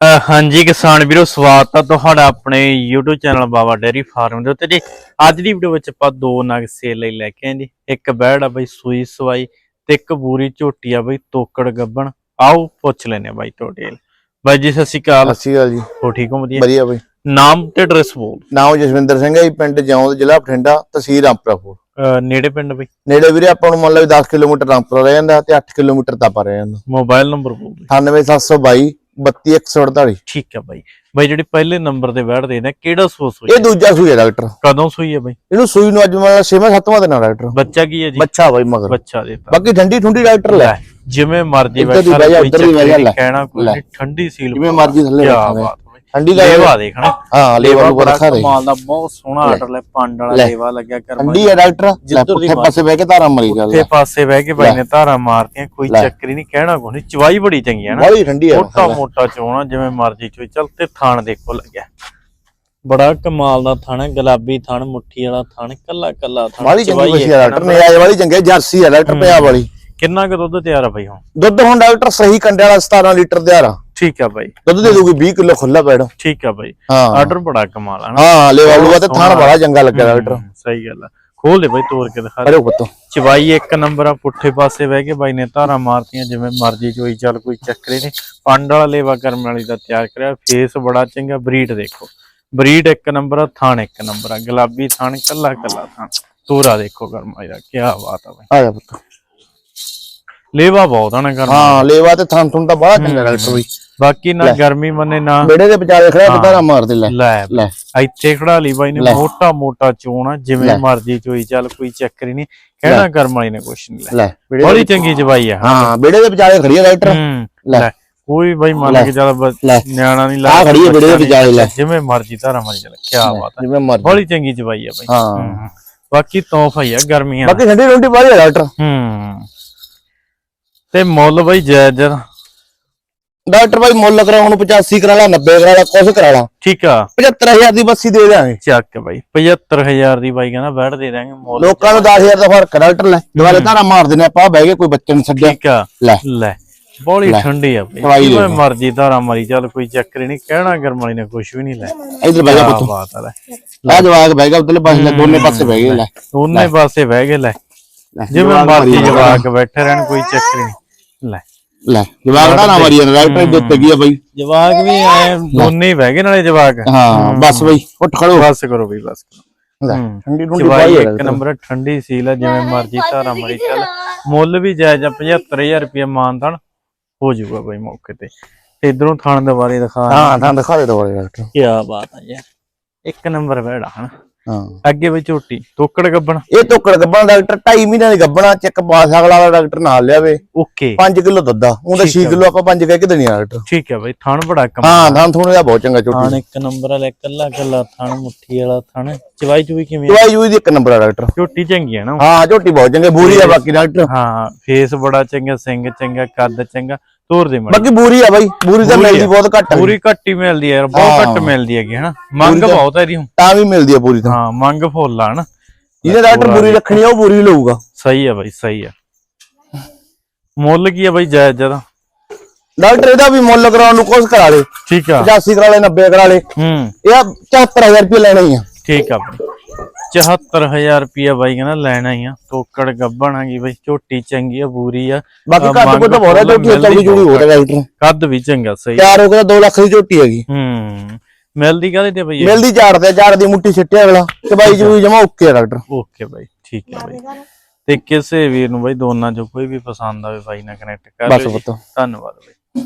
ਹਾਂਜੀ ਕਿਸਾਨ ਵੀਰੋ ਸਵਾਗਤ ਹੈ ਤੁਹਾਡਾ ਆਪਣੇ YouTube channel Baba dairy farm ਦੇ ਉੱਤੇ ਜੀ। ਅੱਜ ਦੀ ਵੀਡੀਓ ਵਿੱਚ ਆਪਾਂ ਦੋ ਨਗ ਸੇਲ ਲਈ ਲੈ ਕੇ ਆਏ ਜੀ। ਇੱਕ ਬੈੜ ਆ ਬਈ ਸੂਈ ਸਵਾਈ ਤੇ ਇੱਕ ਬੂਰੀ ਝੋਟੀ ਆ ਬਈ ਤੋਕੜ ਗੱਬਣ। ਆਓ ਪੁੱਛ ਲੈਨੇ ਆ ਬਾਈ ਤੁਹਾਡੇ ਬਾਈ ਜੀ ਸਤਿ ਸ਼੍ਰੀ ਅਕਾਲ। ਸਤਿ ਸ਼੍ਰੀ ਅਕਾਲ ਜੀ। ਹੋ ਠੀਕ ਹੋ? ਵਧੀਆ। ਵਧੀਆ ਬਈ। ਨਾਮ ਤੇ ਐਡਰੈਸ ਬੋਲ। ਨਾਮ ਜਸਵਿੰਦਰ ਸਿੰਘ ਹੈ ਜੀ ਪਿੰਡ ਜੌਂਦ ਜ਼ਿਲ੍ਹਾ ਬਠਿੰਡਾ ਤਹਿਸੀਲ ਰਾਮਪੁਰਾ ਅ, ਨੇੜੇ ਪਿੰਡ ਬਈ? ਨੇੜੇ ਵੀਰੇ ਆਪਾਂ ਨੂੰ ਮੰਨ ਲਓ ਵੀ 10 ਕਿਲੋਮੀਟਰ ਰਾਮਪੁਰਾ ਰਹਿ ਜਾਂਦਾ ਤੇ 8 ਕਿਲੋਮੀਟਰ ਤਾਪਾ ਰਹਿ ਜਾਂਦਾ। ਮੋਬਾਈਲ ਨੰਬਰ ਬੋਲ। ਬਈ। 98722 32148 ਠੀਕ ਹੈ ਬਾਈ। ਬਾਈ ਜਿਹੜੀ ਪਹਿਲੇ ਨੰਬਰ ਤੇ ਬੈੜ ਦੇ ਨੇ ਕਿਹੜਾ ਸੋਸ ਹੋਈ ਇਹ ਦੂਜਾ ਸੂਈ ਹੈ ਡਾਕਟਰ। ਕਦੋਂ ਸੂਈ ਹੈ ਬਾਈ? ਇਹਨੂੰ ਸੂਈ ਨੂੰ ਅੱਜ ਮੰਨ ਲਓ 6ਵਾਂ 7ਵਾਂ ਦਿਨ ਆ ਡਾਕਟਰ। ਬੱਚਾ ਕੀ ਹੈ ਜੀ? ਬੱਚਾ ਬਾਈ ਮਗਰ। ਬੱਚਾ ਦੇਤਾ। ਬਾਕੀ ਠੰਡੀ ਠੁੰਡੀ ਡਾਕਟਰ ਲੈ। ਜਿਵੇਂ ਮਰਜ਼ੀ ਬੈਠਾ ਕੋਈ ਚੱਕਰ। ਨਹੀਂ ਕਹਿਣਾ ਕੋਈ। ਨਹੀਂ ਠੰਡੀ ਸੀਲ ਜਿਵੇਂ ਮਰਜ਼ੀ ਥੱਲੇ ਬਈ ਠੰਡੀ ਦਾ ਲੇਵਾ ਦੇਖਣਾ। ਹਾਂ ਲੇਵਾ ਨੂੰ ਰੱਖਾ ਦੇ ਕਮਾਲ ਦਾ ਬਹੁਤ ਸੋਹਣਾ ਆਰਡਰ ਲੈ ਪੰਡ ਵਾਲਾ। ਲੇਵਾ ਲੱਗਿਆ ਕਰ ਠੰਡੀ ਹੈ ਡਾਕਟਰ ਪੁੱਠੇ ਪਾਸੇ ਬਹਿ ਕੇ ਧਾਰਾ ਮਰੀ ਤੇ ਚੱਲਦਾ ਪਾਸੇ ਬਹਿ ਕੇ ਬਾਈ। ਨੇ ਧਾਰਾ ਮਾਰਤੀਆਂ ਕੋਈ। ਚੱਕਰ ਹੀ ਨਹੀਂ ਕਹਿਣਾ ਕੋਈ ਨਹੀਂ ਚਵਾਈ ਬੜੀ ਚੰਗੀ ਹੈ ਨਾ। ਬੜੀ ਠੰਡੀ ਹੈ ਮੋਟਾ ਮੋਟਾ ਚੋਣਾ ਜਿਵੇਂ ਮਰਜ਼ੀ ਚੋਈ। ਚੱਲ ਤੇ ਥਾਣ ਦੇਖੋ ਲੱਗਿਆ। ਬੜਾ ਕਮਾਲ ਦਾ ਥਾਣ ਹੈ ਗੁਲਾਬੀ ਥਾਣ ਮੁੱਠੀ ਵਾਲਾ ਥਾਣ ਕੱਲਾ ਕੱਲਾ ਥਾਣ ਚਵਾਈ ਹੈ ਡਾਕਟਰ ਨਿਆਜ ਵਾਲੀ ਚੰਗੀ ਜਰਸੀ ਹੈ ਡਾਕਟਰ ਪੰਜਾਬ ਵਾਲੀ। ਕਿੰਨਾ ਕੁ ਦੁੱਧ ਤਿਆਰ ਆ ਬਾਈ ਹੁਣ? ਦੁੱਧ ਹੁਣ ਡਾਕਟਰ ਸਹੀ ਕੰਡੇ ਵਾਲਾ 17 ਲੀਟਰ ਤਿਆਰ ਆ। ਠੀਕ ਆ ਬਾਈ। ਦੁੱਧ ਦੇ ਦੂਗੀ 20 ਕਿਲੋ ਖੁੱਲਾ ਪੈੜ। ਠੀਕ ਆ ਬਾਈ। ਹਾਂ। ਆਰਡਰ ਬੜਾ ਕਮਾਲ ਆ ਨਾ। ਹਾਂ ਲੈ ਵਾਲੂਗਾ ਤੇ ਥਾਣ ਬੜਾ ਚੰਗਾ ਲੱਗਿਆ ਡਾਕਟਰ। ਸਹੀ ਗੱਲ ਆ। ਖੋਲ ਦੇ ਬਾਈ ਤੋੜ ਕੇ ਦਿਖਾ ਦੇ। ਅਰੇ ਪੁੱਤ। ਚਵਾਈ ਇੱਕ ਨੰਬਰ ਆ ਪੁੱਠੇ ਪਾਸੇ ਬਹਿ ਕੇ ਬਾਈ ਨੇ ਧਾਰਾਂ ਮਾਰਤੀਆਂ ਜਿਵੇਂ ਮਰਜ਼ੀ ਚੋਈ ਚੱਲ ਕੋਈ ਚੱਕਰੇ ਨਹੀਂ। ਪੰਡ ਵਾਲਾ ਲੇਵਾ ਕਰਮ ਵਾਲੀ ਦਾ ਤਿਆਰ ਕਰਿਆ। ਫੇਸ ਬੜਾ ਚੰਗਾ ਬਰੀਡ ਦੇਖੋ। ਬਰੀਡ ਇੱਕ ਨੰਬਰ ਆ ਥਾਣ ਇੱਕ ਨੰਬਰ ਆ। ਗੁਲਾਬੀ ਥਾਣ ਕੱਲਾ ਕੱਲਾ ਥਾਣ। ਤੋਰਾ ਦੇਖੋ ਕਰਮਾ ਦਾ ਕੀ ਬਾਤ ਆ ਬਾਈ। ਆ ਜਾ ਪੁੱਤ। ਲੇਵਾ ਬਹੁਤ ਆ ਨਾ ਕਰਮ ਹਾਂ ਲੇਵਾ ਤੇ ਥੁਣ ਤਾਂ ਬੜਾ ਚੰਗਾ ਡਾਕਟਰ ਵੀ ਬਾਕੀ ਨਾ ਗਰਮੀ ਮੰਨੇ ਨਾ। ਬੇੜੇ ਦੇ ਵਿਚਾਲੇ ਖੜਾ ਤੇ ਧਾਰਾ ਮਾਰਦੇ ਲੈ। ਲੈ। ਲੈ। ਇੱਥੇ ਖੜਾ ਲਈ ਬਾਈ ਨੇ ਲੈ। ਮੋਟਾ ਮੋਟਾ ਚੋਣ ਆ ਜਿਵੇਂ ਲੈ। ਮਰਜ਼ੀ ਚੋਈ ਚੱਲ ਕੋਈ ਚੱਕਰ ਹੀ ਨਹੀਂ ਕਹਿਣਾ ਕਰਮ ਵਾਲੀ ਨੇ ਕੁਛ ਨਹੀਂ ਲੈ। ਲੈ ਬੇੜੇ ਬੜੀ ਚੰਗੀ ਚਵਾਈ ਆ ਹਾਂ। ਬੇੜੇ ਦੇ ਵਿਚਾਲੇ ਖੜੀ ਹੈ ਡਾਕਟਰ ਲੈ। ਲੈ। ਕੋਈ ਬਾਈ ਮੰਨ ਲੈ। ਕੇ ਚੱਲ ਲੈ। ਨਿਆਣਾ ਨਹੀਂ ਆਹ ਖੜੀ ਹੈ ਵਿਹੜੇ ਦੇ ਵਿਚਾਲੇ ਲੈ। ਜਿਵੇਂ ਮਰਜ਼ੀ ਧਾਰਾ ਮਰਜ਼ੀ ਚੱਲ ਕੀ ਬਾਤ ਹੈ ਜਿਵੇਂ ਮਰਜ਼ੀ। ਬੜੀ ਚੰਗੀ ਚਵਾਈ ਆ ਬਾਈ। ਹਾਂ। ਬਾਕੀ ਤੋਹਫਾ ਹੀ ਆ ਗਰਮੀਆਂ ਬਾਕੀ ਠੰਡੀ ਰੋਟੀ ਬਾਹਰ ਡਾਕਟਰ ਹੂੰ। ਤੇ ਮੁੱਲ ਬਾਈ ਜਾਇਜ਼ ਜਰਾ। ਡਾਕਟਰ ਭਾਈ ਮੁੱਲ ਕਰਾਉਣ ਨੂੰ 85 ਕਰਾ ਲਾ 90 ਕਰਾ ਲਾ ਕੁਛ ਕਰਾ ਲਾ। ਠੀਕ ਆ। 75000 ਦੀ ਬੱਸੀ ਦੇ ਦਿਆਂਗੇ। ਚੱਕ ਬਾਈ 75000 ਦੀ ਬਾਈ ਕਹਿੰਦਾ ਬੈਠ ਦੇ ਦਾਂਗੇ ਮੁੱਲ। ਲੋਕਾਂ ਨੂੰ 10000 ਦਾ ਫ਼ਰਕ ਡਾਕਟਰ ਲੈ। ਦੁਬਾਰੇ ਧਾਰਾ ਮਾਰ ਦਿੰਦੇ ਆਪਾਂ ਬਹਿ ਕੇ ਕੋਈ ਬੱਚੇ ਨੂੰ ਛੱਡਿਆ ਠੀਕ ਆ। ਲੈ। ਲੈ ਬੋਲੀ। ਠੰਡੀ ਆ ਬਈ। ਦੇ। ਮਰਜ਼ੀ ਧਾਰਾ ਮਾਰੀ ਚੱਲ ਕੋਈ ਚੱਕਰ ਨਹੀਂ ਕਹਿਣਾ ਗਰਮਾਲੀ ਨੇ ਕੁਝ ਵੀ ਨਹੀਂ ਲੈ। ਇਧਰ ਬਹਿ ਜਾ ਪੁੱਤ। ਬਾਤ ਆ ਲੈ। ਆ ਜਵਾਕ ਬਹਿ ਗਿਆ ਉਧਰਲੇ ਪਾਸੇ ਦੋਨੇ ਪਾਸੇ ਬਹਿ ਗਏ ਲੈ। ਦੋਨੇ ਪਾਸੇ ਬਹਿ ਗਏ ਲੈ, ਜਿਵੇਂ ਮਰਜ਼ੀ। ਜਵਾਕ। ਬੈਠੇ ਰਹਿਣ ਕੋਈ ਚੱਕਰ ਨਹੀਂ। ਲੈ। ਲੈ ਜਵਾਕ ਦਾ ਨਾ ਮਾਰੀ ਜਾਂਦਾ ਡਾਕਟਰ ਦੇ ਉੱਤੇ ਕੀ ਆ ਬਾਈ। ਜਵਾਕ ਵੀ ਐ ਦੋਨੇ ਹੀ ਬਹਿ ਗਏ ਨਾਲੇ ਜਵਾਕ। ਹਾਂ ਬਸ ਬਈ ਉੱਠ ਖੜੋ। ਬਸ ਕਰੋ ਬਈ ਬਸ ਕਰੋ। ਲੈ ਹੂੰ। ਠੰਡੀ ਠੰਡੀ ਪਾਈ ਇੱਕ ਨੰਬਰ ਠੰਡੀ ਸੀਲ ਆ ਜਿਵੇਂ ਮਰਜ਼ੀ ਧਾਰਾ ਮਾਰੀ ਚੱਲ। ਮੁੱਲ ਵੀ ਜਾਇਜ਼ ਆ 75000 ਰੁਪਏ ਮਾਨਤਨ ਹੋ ਜਾਊਗਾ ਬਈ ਮੌਕੇ ਤੇ। ਤੇ ਇਧਰੋਂ ਥਾਣ ਦੇ ਬਾਰੇ ਦਿਖਾ। ਹਾਂ ਤਾਂ ਦਿਖਾ ਦੇ ਦੋ ਡਾਕਟਰ ਕੀ ਬਾਤ ਆ ਯਾਰ। ਇੱਕ ਨੰਬਰ ਬੈੜਾ ਹਨਾ? ਹਾਂ। ਅੱਗੇ ਵੀ ਝੋਟੀ ਤੋਕੜ ਗੱਬਣ। ਇਹ ਤੋਕੜ ਗੱਬਣਾ ਡਾਕਟਰ 2.5 ਮਹੀਨਿਆਂ ਦੀ ਗੱਬਣਾ ਚੱਕ ਪਾਸ ਅਗਲਾ ਵਾਲਾ ਡਾਕਟਰ ਨਾਲ ਲਿਆਵੇ। ਓਕੇ। 5 ਕਿਲੋ ਦੁੱਧ ਉਹਦਾ 6 ਕਿਲੋ ਆਪਾਂ 5 ਕਹਿ ਕੇ ਦੇਣੀ ਆ ਡਾਕਟਰ। ਠੀਕ ਹੈ ਬਈ ਥਣ ਬੜਾ ਕਮ ਹਾਂ ਥਾਂ ਥੋੜਾ ਜਿਹਾ ਬਹੁਤ ਚੰਗਾ ਥਣ ਝੋਟੀ ਇੱਕ ਨੰਬਰ ਵਾਲਾ ਕੱਲਾ ਕੱਲਾ ਥਣ ਮੁੱਠੀ ਵਾਲਾ ਥਣ। ਚਵਾਈ ਚੁਈ ਕਿਵੇਂ ਆ? ਦਵਾਈ ਜੂਈ ਦੀ ਇੱਕ ਨੰਬਰ ਆ ਡਾਕਟਰ। ਝੋਟੀ ਚੰਗੀ ਹੈ ਨਾ ਹਾਂ ਝੋਟੀ ਬਹੁਤ ਚੰਗੀ ਬੂਰੀ ਆ ਬਾਕੀ ਡਾਕਟਰ। ਹਾਂ ਫੇਸ ਬੜਾ ਚੰਗਾ ਸਿੰਘ ਚੰਗਾ ਕੱਦ ਚੰਗਾ। ਤੋਰ ਦੇ ਮੜ। ਬਾਕੀ ਬੂਰੀ ਆ ਬਾਈ ਬੂਰੀ ਤਾਂ ਬੂਰੀ ਮਿਲਦੀ। ਬਹੁਤ ਘੱਟ ਆ ਪੂਰੀ ਘੱਟ ਹੀ ਮਿਲਦੀ ਯਾਰ ਬਹੁਤ ਘੱਟ। ਮਿਲਦੀ ਹੈਗੀ ਹਨਾ? ਮੰਗ ਬਹੁਤ ਹੈ ਇਹਦੀ ਹੁਣ। ਤਾਂ ਵੀ ਮਿਲਦੀ ਆ ਪੂਰੀ ਤਾਂ। ਹਾਂ ਮੰਗ ਫੁੱਲ ਆ ਹਨਾ? ਜਿਹਨੇ ਡਾਕਟਰ ਬੂਰੀ ਰੱਖਣੀ ਆ ਉਹ ਬੂਰੀ ਲਊਗਾ। ਸਹੀ ਆ ਬਾਈ ਸਹੀ ਆ। ਮੁੱਲ ਕੀ ਆ ਬਾਈ ਜਾਇਜ਼ ਜਦਾ ਡਾਕਟਰ ਇਹਦਾ ਵੀ ਮੁੱਲ ਕਰਾਉਣ ਨੂੰ ਕੁਛ ਕਰਾ ਲੇ ਠੀਕ ਆ। 85 ਕਰਾ ਲੇ 90 ਕਰਾ ਲੇ ਹੂੰ। ਇਹ 74000 ਰੁਪਏ ਲੈਣਾ ਹੀ ਆ। ਠੀਕ ਆ ਬਾਈ। 74000 ਰੁਪਿਆ ਬਾਈ ਕਹਿੰਦਾ ਲੈਣਾ ਹੀ। ਆ ਤੋਕੜ ਗੱਬਣ ਆਗੀ ਬਾਈ ਝੋਟੀ ਚੰਗੀ ਆ ਬੂਰੀ ਆ। ਬਾਕੀ ਮੰਗ ਕੋਈ ਤਾਂ ਆ ਫੁੱਲ ਝੋਟੀ ਚੰਗੀ ਜੁੜੀ ਹੋ ਡਾਕਟਰ ਕੱਦ ਵੀ ਚੰਗਾ ਸਹੀ। ਤਿਆਰ ਹੋ ਕੇ 2 ਲੱਖ ਦੀ ਝੋਟੀ ਹੈਗੀ। ਹੂੰ। ਮਿਲਦੀ ਕਾਹਦੇ ਤੇ ਬਈ ਮਿਲਦੀ ਝਾੜ ਤੇ ਝਾੜ ਦੀ ਮੁੱਠੀ ਛਿੱਟਿਆ ਅਗਲਾ ਤੇ ਬਾਈ ਜੀ ਜਮਾ ਓਕੇ ਆ ਡਾਕਟਰ। ਓਕੇ ਬਾਈ ਠੀਕ ਹੈ ਬਾਈ। ਤੇ ਕਿਸੇ ਵੀਰ ਨੂੰ ਬਾਈ ਦੋਨਾਂ ਚੋਂ ਕੋਈ ਵੀ ਪਸੰਦ ਆਵੇ ਬਾਈ ਨਾਲ ਕਨੈਕਟ ਕਰ ਲਿਓ ਧੰਨਵਾਦ ਬਾਈ।